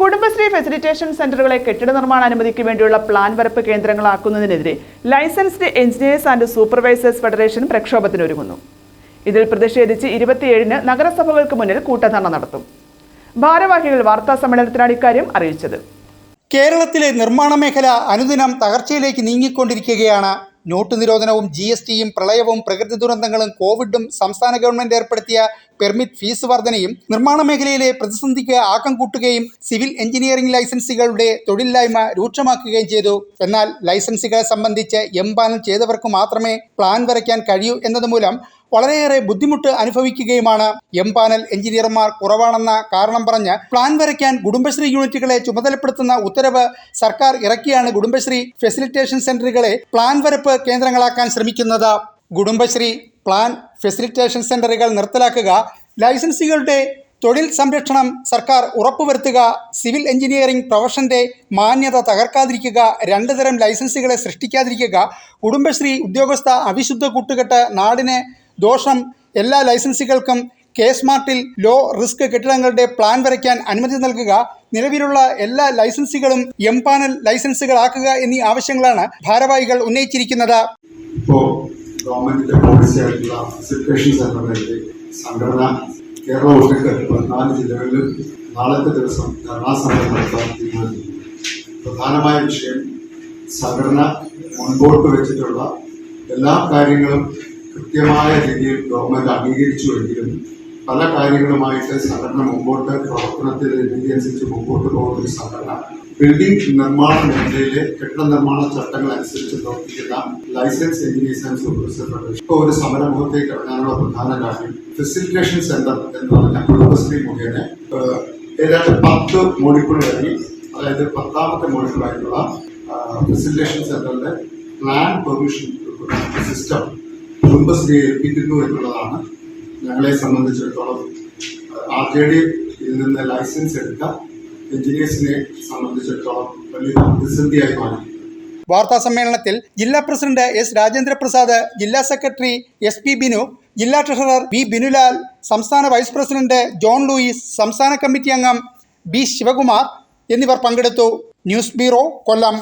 Kudumbashree facilitation സെന്ററുകളെ കെട്ടിട നിർമ്മാണ അനുമതിക്ക് വേണ്ടിയുള്ള പ്ലാൻ വരപ്പ് കേന്ദ്രങ്ങളാക്കുന്നതിനെതിരെ licensed engineers and supervisors federation പ്രക്ഷോഭത്തിനൊരുങ്ങുന്നു. ഇതിൽ പ്രതിഷേധിച്ച് ഇരുപത്തിയേഴിന് നഗരസഭകൾക്ക് മുന്നിൽ കൂട്ടധർണ നടത്തും. ഭാരവാഹികൾ വാർത്താ സമ്മേളനത്തിലാണ് ഇക്കാര്യം അറിയിച്ചത്. കേരളത്തിലെ നിർമ്മാണ മേഖല അനുദിനം തകർച്ചയിലേക്ക് നീങ്ങിക്കൊണ്ടിരിക്കുകയാണ്. നോട്ട് നിരോധനവും ജി എസ് ടിയും പ്രളയവും പ്രകൃതി ദുരന്തങ്ങളും കോവിഡും സംസ്ഥാന ഗവൺമെന്റ് ഏർപ്പെടുത്തിയ പെർമിറ്റ് ഫീസ് വർധനയും നിർമ്മാണ മേഖലയിലെ പ്രതിസന്ധിക്ക് ആക്കം കൂട്ടുകയും സിവിൽ എഞ്ചിനീയറിംഗ് ലൈസൻസുകളുടെ തൊഴിലില്ലായ്മ രൂക്ഷമാക്കുകയും ചെയ്തു. എന്നാൽ ലൈസൻസുകളെ സംബന്ധിച്ച് എംപാനൽ ചെയ്തവർക്ക് മാത്രമേ പ്ലാൻ വരയ്ക്കാൻ കഴിയൂ എന്നതുമൂലം വളരെയേറെ ബുദ്ധിമുട്ട് അനുഭവിക്കുകയുമാണ്. എം പാനൽ എഞ്ചിനീയർമാർ കുറവാണെന്ന കാരണം പറഞ്ഞ് പ്ലാൻ വരയ്ക്കാൻ കുടുംബശ്രീ യൂണിറ്റുകളെ ചുമതലപ്പെടുത്തുന്ന ഉത്തരവ് സർക്കാർ ഇറക്കിയാണ് കുടുംബശ്രീ ഫെസിലിറ്റേഷൻ സെന്ററുകളെ പ്ലാൻ വരപ്പ് കേന്ദ്രങ്ങളാക്കാൻ ശ്രമിക്കുന്നത്. കുടുംബശ്രീ പ്ലാൻ ഫെസിലിറ്റേഷൻ സെന്ററുകൾ നിർത്തലാക്കുക ലൈസൻസികളുടെ തൊഴിൽ സംരക്ഷണം സർക്കാർ ഉറപ്പുവരുത്തുക സിവിൽ എഞ്ചിനീയറിംഗ് പ്രൊഫഷന്റെ മാന്യത തകർക്കാതിരിക്കുക രണ്ട് തരം ലൈസൻസുകളെ സൃഷ്ടിക്കാതിരിക്കുക കുടുംബശ്രീ ഉദ്യോഗസ്ഥ അവിശുദ്ധ കൂട്ടുകെട്ട് നാടിന് ദോഷം എല്ലാ ലൈസൻസികൾക്കും കെ സ്മാർട്ടിൽ ലോ റിസ്ക് കെട്ടിടങ്ങളുടെ പ്ലാൻ വരയ്ക്കാൻ അനുമതി നൽകുക നിലവിലുള്ള എല്ലാ ലൈസൻസുകളും എം പാനൽ ലൈസൻസുകളാക്കുക എന്നീ ആവശ്യങ്ങളാണ് ഭാരവാഹികൾ ഉന്നയിച്ചിരിക്കുന്നത്. ഇപ്പോൾ ഗവൺമെന്റിന്റെ പോളിസി ആയിട്ടുള്ള സിറ്റുവേഷൻ സംഘടന കേരള ഒട്ടുക്ക് പതിനാല് ജില്ലകളിൽ നാളത്തെ ദിവസം ധർണാസമരം നടത്താൻ തീരുമാനിച്ചു പ്രധാനമായ വിഷയം സംഘടന മുൻപോട്ട് വെച്ചിട്ടുള്ള എല്ലാ കാര്യങ്ങളും കൃത്യമായ രീതിയിൽ ഗവൺമെന്റ് അംഗീകരിച്ചുവെങ്കിലും പല കാര്യങ്ങളുമായിട്ട് സംഘടന മുമ്പോട്ട് പ്രവർത്തനത്തിൽ രീതിയനുസരിച്ച് മുമ്പോട്ട് പോകുന്ന ഒരു സംഘടന ബിൽഡിംഗ് നിർമ്മാണ മേഖലയിലെ കെട്ടിട നിർമ്മാണ ചട്ടങ്ങൾ അനുസരിച്ച് പ്രവർത്തിക്കുന്ന ലൈസൻസ് എഞ്ചിനീയേഴ്സ് ആൻഡ് സൂപ്പർവൈസർ ഇപ്പോൾ ഒരു സമരമുഖത്തേക്ക് ഇറങ്ങാനുള്ള പ്രധാന കാര്യം ഫെസിലിറ്റേഷൻ സെന്റർ എന്ന് പറഞ്ഞ കുടുംബശ്രീ മുഖേന ഏതാണ്ട് പത്ത് മോഡിക്കുകളായി അതായത് പത്താമത്തെ മോഡിക്കുകളായിട്ടുള്ള ഫെസിലിറ്റേഷൻ സെന്ററിന്റെ പ്ലാൻ പെർമിഷൻ സിസ്റ്റം കുടുംബശ്രീയെ ഏൽപ്പിക്കുന്നു എന്നുള്ളതാണ് ഞങ്ങളെ സംബന്ധിച്ചിടത്തോളം ആർ ജെ ഡി ഇതിൽ നിന്ന് ലൈസൻസ് എടുത്ത എഞ്ചിനീയേഴ്സിനെ സംബന്ധിച്ചിടത്തോളം വലിയ പ്രതിസന്ധിയായി മാറി. വാർത്താ സമ്മേളനത്തിൽ ജില്ലാ പ്രസിഡന്റ് എസ് രാജേന്ദ്ര പ്രസാദ് ജില്ലാ സെക്രട്ടറി എസ് പി ബിനു ജില്ലാ ട്രഷറർ വി ബിനുലാൽ സംസ്ഥാന വൈസ് പ്രസിഡന്റ് ജോൺ ലൂയിസ് സംസ്ഥാന കമ്മിറ്റി അംഗം ബി ശിവകുമാർ എന്നിവർ പങ്കെടുത്തു. News bureau Kollam.